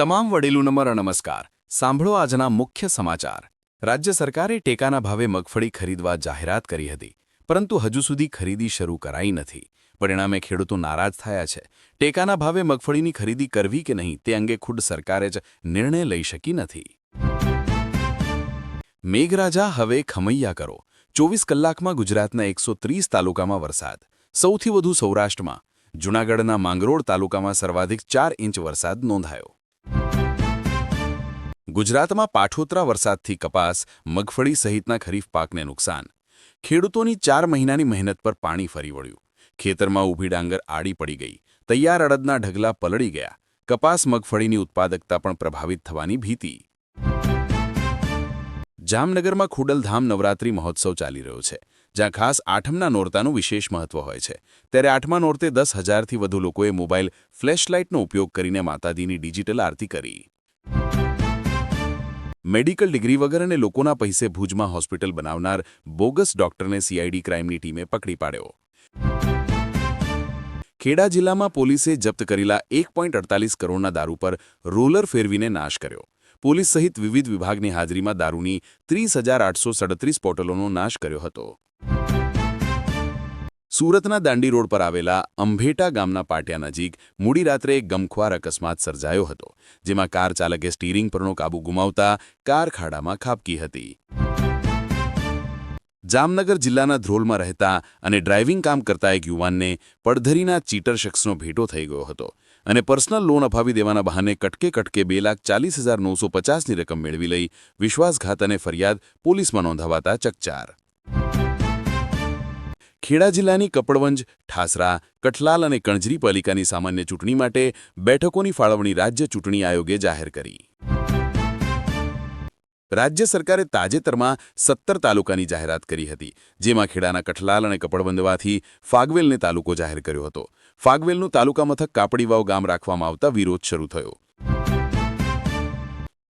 તમામ વડીલું નંબર નમસ્કાર. સાંભળો આજના મુખ્ય સમાચાર. રાજ્ય સરકારે ટેકાના ભાવે મગફળી ખરીદવા જાહેરાત કરી હતી, પરંતુ હજુ સુધી ખરીદી શરૂ કરાઈ નથી. પરિણામે ખેડૂતો નારાજ થયા છે. ટેકાના ભાવે મગફળીની ખરીદી કરવી કે નહીં તે અંગે ખુદ સરકારે જ નિર્ણય લઈ શકી નથી. મેઘરાજા, હવે ખમૈયા કરો. ચોવીસ કલાકમાં ગુજરાતના એકસો તાલુકામાં વરસાદ. સૌથી વધુ સૌરાષ્ટ્રમાં. જૂનાગઢના માંગરોળ તાલુકામાં સર્વાધિક ચાર ઇંચ વરસાદ નોંધાયો. ગુજરાતમાં પાઠોતરા વરસાદથી કપાસ, મગફળી સહિતના ખરીફ પાકને નુકસાન. ખેડૂતોની ચાર મહિનાની મહેનત પર પાણી ફરી વળ્યું. ખેતરમાં ઊભી ડાંગર આડી પડી ગઈ. તૈયાર અડદના ઢગલા પલળી ગયા. કપાસ મગફળીની ઉત્પાદકતા પણ પ્રભાવિત થવાની ભીતિ. જામનગરમાં ખુડલધામ નવરાત્રી મહોત્સવ ચાલી રહ્યો છે. જ્યાં ખાસ આઠમના નોરતાનું વિશેષ મહત્વ હોય છે. ત્યારે આઠમા નોરતે દસ હજારથી વધુ લોકોએ મોબાઈલ ફ્લેશલાઇટનો ઉપયોગ કરીને માતાજીની ડિજિટલ આરતી કરી. મેડિકલ ડિગ્રી વગર અને લોકોના પૈસે ભુજમાં હોસ્પિટલ બનાવનાર બોગસ ડોક્ટરને સીઆઈડી ક્રાઇમની ટીમે પકડી પાડ્યો. ખેડા જિલ્લામાં પોલીસે જપ્ત કરેલા એક કરોડના દારૂ પર રોલર ફેરવીને નાશ કર્યો. પોલીસ સહિત વિવિધ વિભાગની હાજરીમાં દારૂની ત્રીસ બોટલોનો નાશ કર્યો હતો. સુરતના દાંડી રોડ પર આવેલા અંભેટા ગામના પાટિયા નજીક મોડી રાત્રે એક ગમખ્વાર અકસ્માત સર્જાયો હતો, જેમાં કાર ચાલકે સ્ટીરિંગ પરનો કાબુ ગુમાવતા કાર ખાડામાં ખાબકી હતી. જામનગર જિલ્લાના ધ્રોલમાં રહેતા અને ડ્રાઇવિંગ કામ કરતા એક યુવાનને પડધરીના ચીટર શખ્સનો ભેટો થઈ ગયો હતો. અને પર્સનલ લોન અપાવી દેવાના બહાને કટકે કટકે બે લાખ ચાલીસ હજાર નવસો પચાસની રકમ મેળવી લઈ વિશ્વાસઘાત અને ફરિયાદ પોલીસમાં નોંધાવાતા ચકચાર. ખેડા જિલ્લાની કપડવંજ, ઠાસરા, કઠલાલ અને કણજરી પાલિકાની સામાન્ય ચૂંટણી માટે બેઠકોની ફાળવણી રાજ્ય ચૂંટણી આયોગે જાહેર કરી. રાજ્ય સરકારે તાજેતરમાં સત્તર તાલુકાની જાહેરાત કરી હતી, જેમાં ખેડાના કઠલાલ અને કપડવંદવાથી ફાગવેલને તાલુકો જાહેર કર્યો હતો. ફાગવેલનું તાલુકા મથક કાપડીવાવ ગામ રાખવામાં આવતા વિરોધ શરૂ થયો.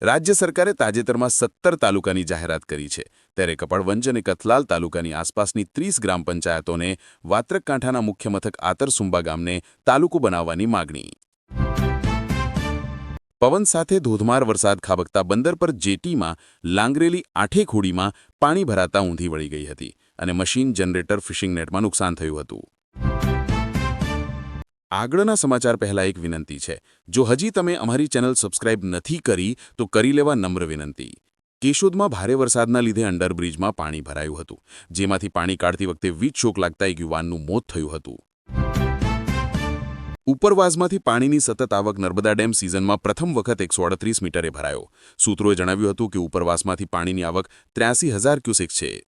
રાજ્ય સરકારે તાજેતરમાં સત્તર તાલુકાની જાહેરાત કરી છે. ત્યારે કપડવંજ અને કથલાલ તાલુકાની આસપાસની ત્રીસ ગ્રામ પંચાયતોને વાત્રક કાંઠાના મુખ્ય મથક આતરસુંબા ગામને તાલુકો બનાવવાની માગણી. પવન સાથે ધોધમાર વરસાદ ખાબકતા બંદર પર જેટીમાં લાંગરેલી આઠે ખોડીમાં પાણી ભરાતા ઊંધી વળી ગઈ હતી અને મશીન જનરેટર ફિશિંગ નેટમાં નુકસાન થયું હતું. આગળના સમાચાર પહેલા એક વિનંતી છે. જો હજી તમે અમારી ચેનલ સબસ્ક્રાઇબ નથી કરી, તો કરી લેવા નમ્ર વિનંતી. કેશોદમાં ભારે વરસાદના લીધે અંડરબ્રિજમાં પાણી ભરાયું હતું. જેમાંથી પાણી કાઢતી વખતે વીજ શોક લાગતા એક યુવાનનું મોત થયું હતું. ઉપરવાસમાંથી પાણીની સતત આવક નર્મદા ડેમ સિઝનમાં પ્રથમ વખત એકસો અડત્રીસ મીટરે ભરાયો. સૂત્રોએ જણાવ્યું હતું કે ઉપરવાસમાંથી પાણીની આવક ત્ર્યાસી હજાર ક્યુસેક છે.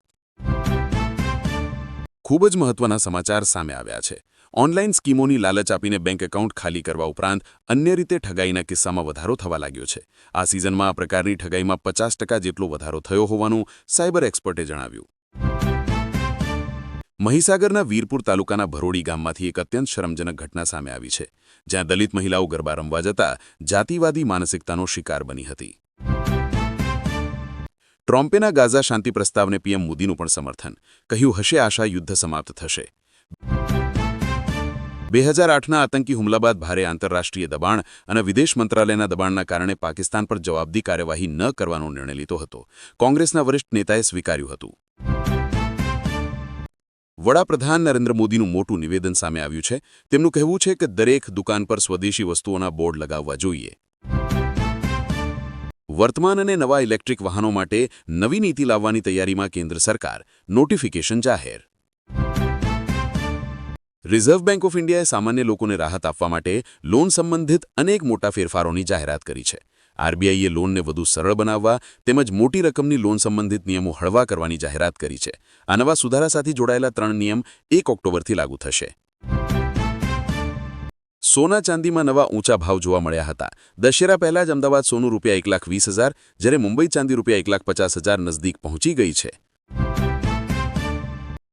ખૂબ જ મહત્વના સમાચાર સામે આવ્યા છે. ઓનલાઈન સ્કીમોની લાલચ આપીને બેંક એકાઉન્ટ ખાલી કરવા ઉપરાંત અન્ય રીતે ઠગાઈના કિસ્સામાં વધારો થવા લાગ્યો છે. આ સિઝનમાં આ પ્રકારની ઠગાઈમાં પચાસ જેટલો વધારો થયો હોવાનું સાયબર એક્સપર્ટે જણાવ્યું. મહીસાગરના વીરપુર તાલુકાના ભરોડી ગામમાંથી એક અત્યંત શરમજનક ઘટના સામે આવી છે, જ્યાં દલિત મહિલાઓ ગરબા રમવા જતા જાતિવાદી માનસિકતાનો શિકાર બની હતી. ટ્રોમ્પેના ગાઝા શાંતિ પ્રસ્તાવને પીએમ મોદીનું પણ સમર્થન, કહ્યું હશે આશા યુદ્ધ સમાપ્ત થશે. બે હજાર આઠના આતંકી હુમલા બાદ ભારે આંતરરાષ્ટ્રીય દબાણ અને વિદેશ મંત્રાલયના દબાણના કારણે પાકિસ્તાન પર જવાબદી કાર્યવાહી ન કરવાનો નિર્ણય લીધો હતો. કોંગ્રેસના વરિષ્ઠ નેતાએ સ્વીકાર્યું હતું. વડાપ્રધાન નરેન્દ્ર મોદીનું મોટું નિવેદન સામે આવ્યું છે. તેમનું કહેવું છે કે દરેક દુકાન પર સ્વદેશી વસ્તુઓના બોર્ડ લગાવવા જોઈએ. વર્તમાન અને નવા ઇલેક્ટ્રિક વાહનો માટે નવી નીતિ લાવવાની તૈયારીમાં કેન્દ્ર સરકાર. નોટિફિકેશન જાહેર. રિઝર્વ બેંક ઓફ ઇન્ડિયાએ સામાન્ય લોકોને રાહત આપવા માટે લોન સંબંધિત અનેક મોટા ફેરફારોની જાહેરાત કરી છે. આરબીઆઈએ લોનને વધુ સરળ બનાવવા તેમજ મોટી રકમની લોન સંબંધિત નિયમો હળવા કરવાની જાહેરાત કરી છે. આ નવા સુધારા સાથે જોડાયેલા ત્રણ નિયમ એક ઓક્ટોબરથી લાગુ થશે. સોના ચાંદીમાં નવા ઊંચા ભાવ જોવા મળ્યા હતા. દશેરા પહેલા જ અમદાવાદ સોનું રૂપિયા એક લાખ વીસ હજાર, જ્યારે મુંબઈ ચાંદી રૂપિયા એક લાખ પચાસ હજાર નજદીક પહોંચી ગઈ છે.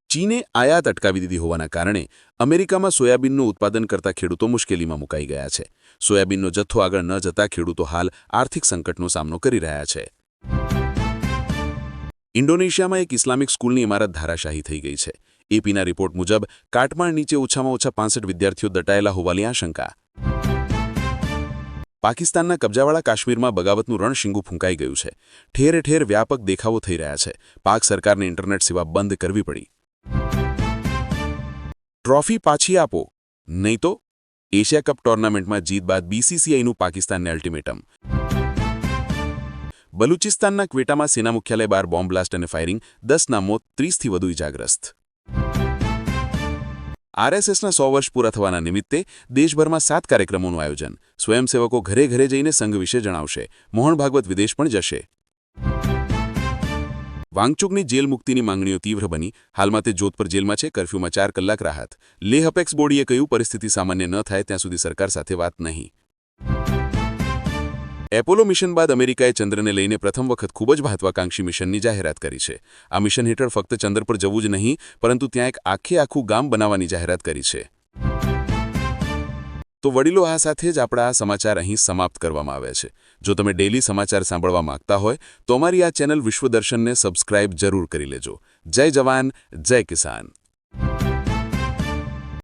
ચીને આયાત અટકાવી દીધી હોવાના કારણે અમેરિકામાં સોયાબીનનું ઉત્પાદન કરતા ખેડૂતો મુશ્કેલીમાં મુકાઈ ગયા છે. સોયાબીનનો જથ્થો આગળ ન જતા ખેડૂતો હાલ આર્થિક સંકટનો સામનો કરી રહ્યા છે. ઇન્ડોનેશિયામાં એક ઇસ્લામિક સ્કૂલની ઇમારત ધારાશાહી થઈ ગઈ છે. એપીના રિપોર્ટ મુજબ, કાટમાળ નીચે ઓછામાં ઓછા પાંસઠ વિદ્યાર્થીઓ દટાયેલા હોવાની આશંકા. પાકિસ્તાનના કબજાવાળા કાશ્મીરમાં બગાવતનું રણશીંગું ફૂંકાઈ ગયું છે. ઠેર ઠેર વ્યાપક દેખાવો થઈ રહ્યા છે. પાક સરકારને ઇન્ટરનેટ સેવા બંધ કરવી પડી. ટ્રોફી પાછી આપો. નહીં તો એશિયા કપ ટુર્નામેન્ટમાં જીત બાદ બીસીસીઆઈનું પાકિસ્તાનને અલ્ટિમેટમ બલુચિસ્તાનના ક્વેટામાં સેના મુખ્યાલય બહાર બોમ્બ બ્લાસ્ટ અને ફાયરિંગ, દસના મોત, ત્રીસથી વધુ ઇજાગ્રસ્ત. આરએસએસના સો વર્ષ પૂરા થવાના નિમિત્તે દેશભરમાં સાત કાર્યક્રમોનું આયોજન. સ્વયંસેવકો ઘરે ઘરે જઈને સંઘ વિશે જણાવશે. મોહન ભાગવત વિદેશ પણ જશે. વાંગચુકની જેલ મુક્તિની માંગણીઓ તીવ્ર બની. હાલમાં તે જોધપુર જેલમાં છે, કર્ફ્યુમાં ચાર કલાક રાહત. લેહ અપેક્સ બોડીએ કહ્યું, પરિસ્થિતિ સામાન્ય ન થાય, ત્યાં સુધી સરકાર સાથે વાત નહીં. એપોલો મિશન બાદ અમેરિકાએ ચંદ્રને લઈને પ્રથમ વખત ખૂબ જ મહત્વાકાંક્ષી મિશનની જાહેરાત કરી છે. આ મિશન હેઠળ ફક્ત ચંદ્ર પર જવું જ નહીં, પરંતુ ત્યાં એક આખે આખું ગામ બનાવવાની જાહેરાત કરી છે. તો વડીલો આ સાથે જ આપણા આ સમાચાર અહીં સમાપ્ત કરવામાં આવ્યા છે. જો તમે ડેલી સમાચાર સાંભળવા માંગતા હોય, તો અમારી આ ચેનલ વિશ્વદર્શનને સબસ્ક્રાઇબ જરૂર કરી લેજો. જય જવાન, જય કિસાન.